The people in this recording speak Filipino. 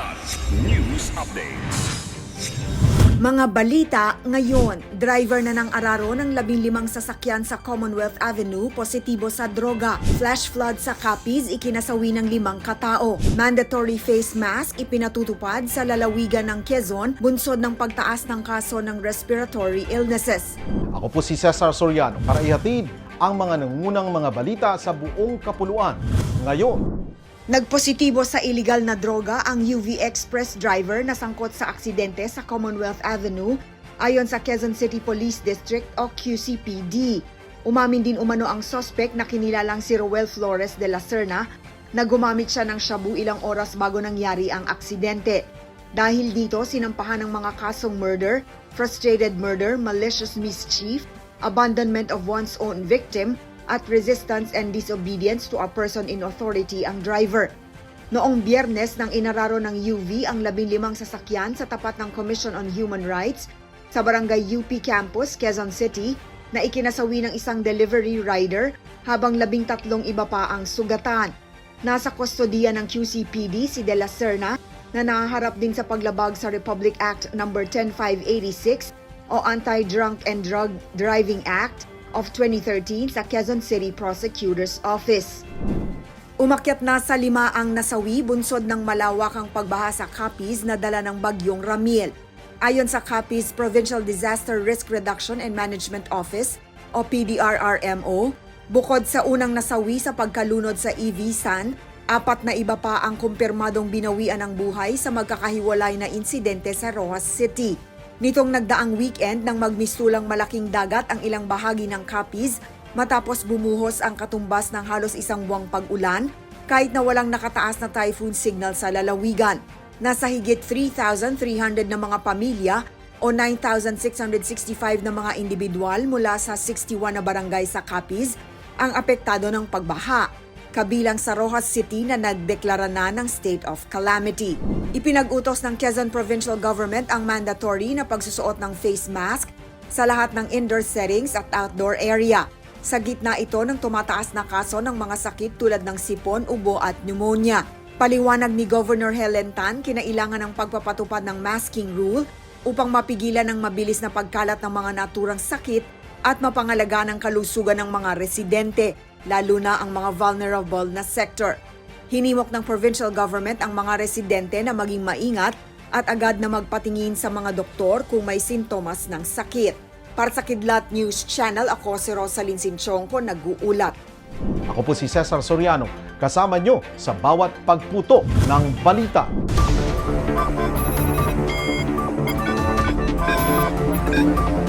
Blood News Updates. Mga balita ngayon, driver na ng araro ng labing limang sasakyan sa Commonwealth Avenue positibo sa droga. Flash flood sa Capiz ikinasawi ng limang katao. Mandatory face mask ipinatutupad sa lalawigan ng Quezon bunsod ng pagtaas ng kaso ng respiratory illnesses. Ako po si Cesar Soriano para ihatid ang mga nangunang mga balita sa buong kapuluan. Ngayon, Nagpositibo sa illegal na droga ang UV Express driver na sangkot sa aksidente sa Commonwealth Avenue ayon sa Quezon City Police District o QCPD. Umamin din umano ang suspect na kinilalang si Roel Flores de la Serna na gumamit siya ng shabu ilang oras bago nangyari ang aksidente. Dahil dito, sinampahan ng mga kasong murder, frustrated murder, malicious mischief, abandonment of one's own victim, at resistance and disobedience to a person in authority ang driver. Noong biyernes nang inararo ng UV ang 15 sasakyan sa tapat ng Commission on Human Rights sa barangay UP Campus, Quezon City, na ikinasawi ng isang delivery rider habang labing tatlong iba pa ang sugatan. Nasa kustodiya ng QCPD si De La Serna na nahaharap din sa paglabag sa Republic Act No. 10586 o Anti-Drunk and Drug Driving Act of 2013 sa Quezon City Prosecutor's Office. Umakyat na sa lima ang nasawi bunsod ng malawakang pagbaha sa Capiz na dala ng bagyong Ramil. Ayon sa Capiz Provincial Disaster Risk Reduction and Management Office o PDRRMO, bukod sa unang nasawi sa pagkalunod sa EV San, apat na iba pa ang kumpirmadong binawian ng buhay sa magkakahiwalay na insidente sa Rojas City. Nitong nagdaang weekend nang magmistulang malaking dagat ang ilang bahagi ng Capiz matapos bumuhos ang katumbas ng halos isang buwang pag-ulan kahit na walang nakataas na typhoon signal sa lalawigan. Nasa higit 3,300 na mga pamilya o 9,665 na mga individual mula sa 61 na barangay sa Capiz ang apektado ng pagbaha kabilang sa Rojas City na nagdeklara na ng state of calamity. Ipinag-utos ng Quezon Provincial Government ang mandatory na pagsusuot ng face mask sa lahat ng indoor settings at outdoor area. Sa gitna ito ng tumataas na kaso ng mga sakit tulad ng sipon, ubo at pneumonia. Paliwanag ni Governor Helen Tan, kinailangan ng pagpapatupad ng masking rule upang mapigilan ang mabilis na pagkalat ng mga naturang sakit at mapangalaga ng kalusugan ng mga residente, lalo na ang mga vulnerable na sector. Hinimok ng provincial government ang mga residente na maging maingat at agad na magpatingin sa mga doktor kung may sintomas ng sakit. Para sa Kidlat News Channel, ako si Rosalyn Sinchongko, nag-uulat. Ako po si Cesar Soriano, kasama nyo sa bawat pagputo ng balita. Thank you.